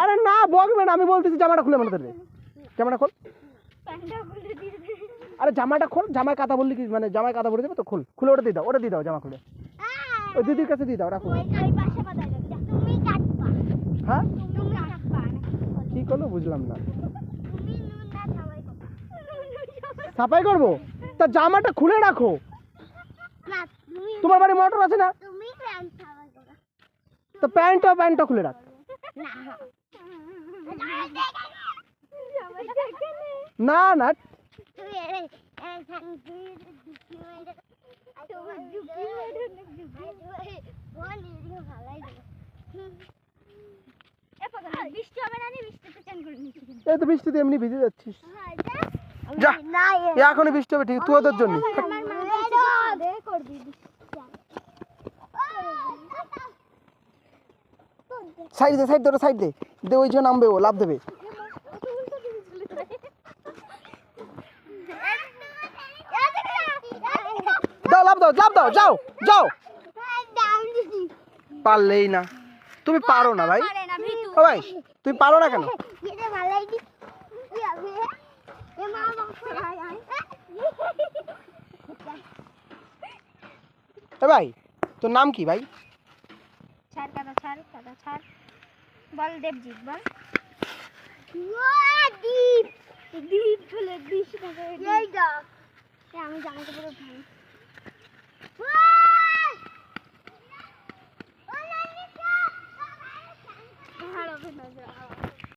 আরে না বকবে না আমি বলতেছি জামাটা খুলে মানে দেবে জামাটা খোল। আরে জামাটা খোল জামায় কাদা বললি কি মানে জামায় কাদা ভরে দেবে তো খোল। খুলে ওটা দিয়ে দাও ওটা দিয়ে দাও জামা খুলে। ওই দিদির কাছে দিয়ে দাও রাখো। হ্যাঁ? কি করল বুঝলাম না। সাফাই করব? তা জামাটা খুলে রাখো। তোমার বাড়ি মোটর আছে না? তো প্যান্টটা প্যান্টটা খুলে রাখ। না নে। এই এখান বৃষ্টিতে তো এমনি ভিজে যাচ্ছিস। হ্যাঁ যা না এ এখনই বৃষ্টি হবে ঠিক তুই ওদের জন্য আমার মা দে করবি সাইড দে সাইড দে সাইড দে। দে ওই জন্য নামবে ও লাভ দেবে। দাও লাভ দাও লাভ দাও, যাও যাও। পারলেই না। তুমি পারো না ভাই। ও ভাই, তুমি পারো না কেন? ভাই, তোর নাম কি ভাই? ছাড় কাদা ছাড় কাদা ছাড়। বল দেবজিৎ বল। দীপ। দীপ বলে টাকা এই যা। আমি জামা কাপড় ভাই ভালো